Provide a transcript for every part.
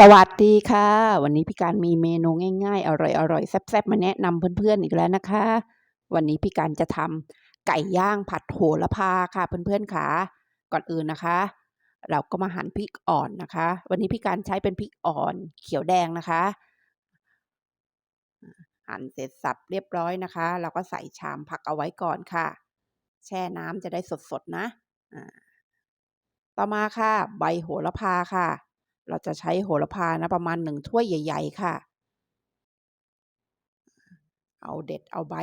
สวัสดีค่ะ วันนี้พี่การมีเมนูง่ายๆ อร่อยๆแซ่บๆมาแนะนำเพื่อนๆอีกแล้วนะคะ วันนี้พี่การจะทำไก่ย่างผัดโหระพาค่ะเพื่อนๆขาก่อนอื่นนะคะ เราก็มาหั่นพริกอ่อนนะคะ วันนี้พี่การใช้เป็นพริกอ่อนเขียวแดงนะคะ หั่นเสร็จสับเรียบร้อยนะคะ เราก็ใส่ชามผักเอาไว้ก่อนค่ะ แช่น้ำจะได้สดๆนะต่อมาค่ะ ใบโหระพาค่ะ เราจะใช้โหระพานะประมาณ1ถ้วยใหญ่ ๆ ค่ะ เอาเด็ดเอาใบ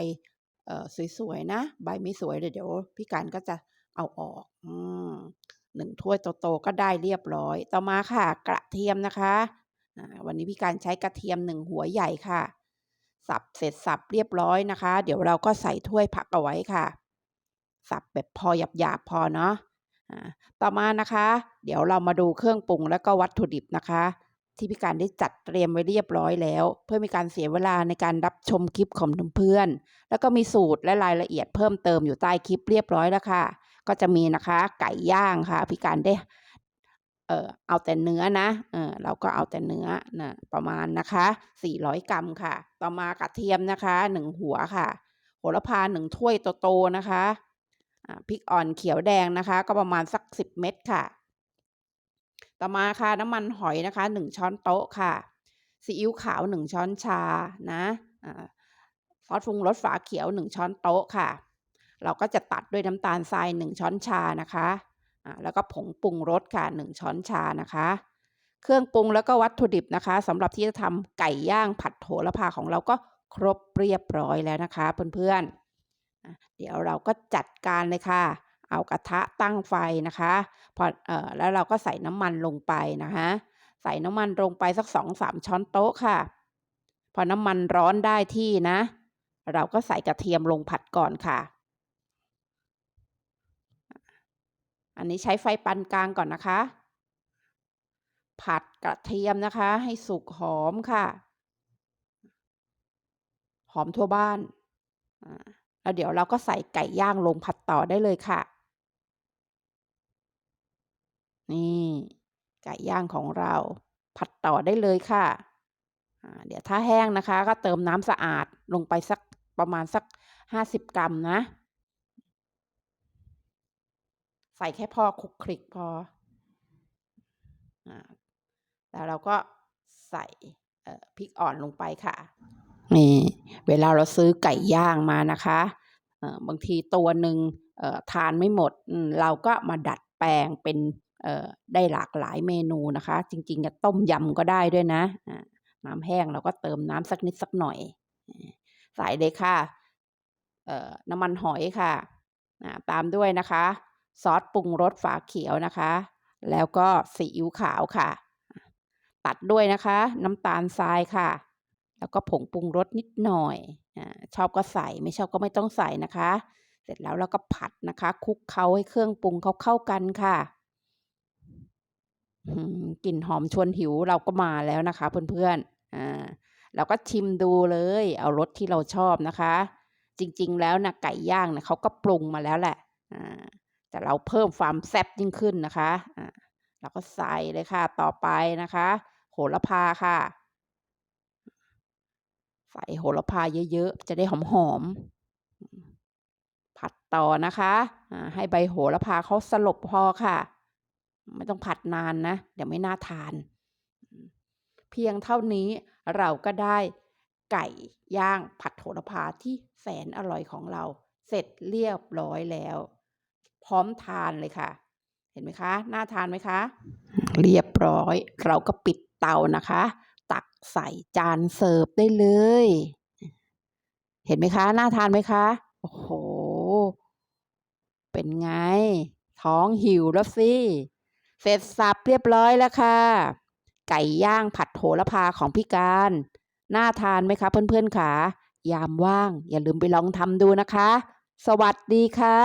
เออสวยๆนะ ใบไม่สวยเดี๋ยวพี่การก็จะเอาออกอืม1ถ้วยโตๆก็ได้เรียบร้อย ต่อมาค่ะ กระเทียมนะคะวันนี้พี่การใช้กระเทียม1หัวใหญ่ค่ะ สับเสร็จสับเรียบร้อยนะคะ เดี๋ยวเราก็ใส่ถ้วยผักเอาไว้ค่ะ สับแบบพอหยาบๆพอเนาะ ต่อมานะคะ เดี๋ยวเรามาดูเครื่องปรุงแล้วก็วัตถุดิบนะคะ ที่พี่การได้จัดเตรียมไว้เรียบร้อยแล้ว เพื่อไม่การเสียเวลาในการรับชมคลิปของเพื่อนๆแล้วก็มีสูตรและรายละเอียดเพิ่มเติมอยู่ใต้คลิปเรียบร้อยแล้วค่ะ ก็จะมีนะคะ ไก่ย่างค่ะพี่การได้เออเอาแต่เนื้อนะ เออเราก็เอาแต่เนื้อนะประมาณนะคะ 400 กรัมค่ะ ต่อมากระเทียมนะคะ 1 หัวค่ะ โหระพา1ถ้วยโตๆนะคะ พริกอ่อนเขียวแดงนะคะ ก็ประมาณสัก 10 เม็ดค่ะ ต่อมาค่ะน้ำมันหอยนะคะ 1 ช้อนโต๊ะค่ะซีอิ๊วขาว 1 ช้อนชานะซอสปรุงรสฝาเขียว 1 ช้อนโต๊ะค่ะ เราก็จะตัดด้วยน้ำตาลทราย 1 ช้อนชานะคะแล้วก็ผงปรุงรสค่ะ 1 ช้อนชานะคะ เครื่องปรุงแล้วก็วัตถุดิบนะคะสำหรับที่จะทำไก่ย่างผัดโหระพาของเราก็ครบเรียบร้อยแล้วนะคะเพื่อนๆ เดี๋ยวเราก็จัดการเลยค่ะ เอากระทะตั้งไฟนะคะพอเอ่อแล้วเราก็ใส่น้ำมันลงไปนะคะใส่น้ำมันลงไปสัก2-3ช้อนโต๊ะค่ะ พอน้ำมันร้อนได้ที่นะ เราก็ใส่กระเทียมลงผัดก่อนค่ะ อันนี้ใช้ไฟปานกลางก่อนนะคะ ผัดกระเทียมนะคะ ให้สุกหอมค่ะ หอมทั่วบ้านอ่า แล้วเดี๋ยวเราก็ใส่ไก่ย่างลงผัดต่อได้เลยค่ะ นี่ไก่ย่างของเราผัดต่อได้เลยค่ะ เดี๋ยวถ้าแห้งนะคะ ก็เติมน้ำสะอาดลงไปสักประมาณสัก50กรัมนะ ใส่แค่พอขลุกขลิกพออแล้วเราก็ใส่พริกอ่อนลงไปค่ะ นี่ เวลาเราซื้อไก่ย่างมานะคะเออบางทีตัวหนึ่งเอ่อทานไม่หมดเราก็มาดัดแปลงเป็นเอ่อได้หลากหลายเมนูนะคะ จริงๆอะต้มยำก็ได้ด้วยนะอ่าน้ำแห้งเราก็เติมน้ำสักนิดสักหน่อย ใส่เลยค่ะเอ่อน้ำมันหอยค่ะ ตามด้วยนะคะ ซอสปรุงรสฝาเขียวนะคะ แล้วก็ซีอิ๊วขาวค่ะ ตัดด้วยนะคะ น้ำตาลทรายค่ะ แล้วก็ผงปรุงรสนิดหน่อยอชอบก็ใส่ไม่ชอบก็ไม่ต้องใส่นะคะ เสร็จแล้วเราก็ผัดนะคะ คลุกเคล้าให้เครื่องปรุงเขาเข้ากันค่ะกลิ่นหอมชวนหิวเราก็มาแล้วนะคะ เพื่อนๆอ่าเราก็ชิมดูเลย เอารสที่เราชอบนะคะ จริงๆแล้วนะไก่ย่างนะเขาก็ปรุงมาแล้วแหละอ่าแต่เราเพิ่มความแซ่บยิ่งขึ้นนะคะอ่าเราก็ใส่เลยค่ะ ต่อไปนะคะ โหระพาค่ะ ใส่โหระพาเยอะๆ จะได้หอมๆ ผัดต่อนะคะให้ใบโหระพาเขาสลบพอค่ะ ไม่ต้องผัดนานนะ เดี๋ยวไม่น่าทาน เพียงเท่านี้เราก็ได้ไก่ย่างผัดโหระพาที่แสนอร่อยของเรา เสร็จเรียบร้อยแล้ว พร้อมทานเลยค่ะ เห็นไหมคะ น่าทานไหมคะ?เรียบร้อย เราก็ปิดเตานะคะ ตักใส่จานเสิร์ฟได้เลย เห็นไหมคะ น่าทานไหมคะ?โอ้โฮเป็นไง ท้องหิวแล้วสิ เสร็จสรรพเรียบร้อยแล้วค่ะ ไก่ย่างผัดโหระพาของพี่การ น่าทานไหมคะเพื่อนๆขายามว่าง อย่าลืมไปลองทำดูนะคะ สวัสดีค่ะ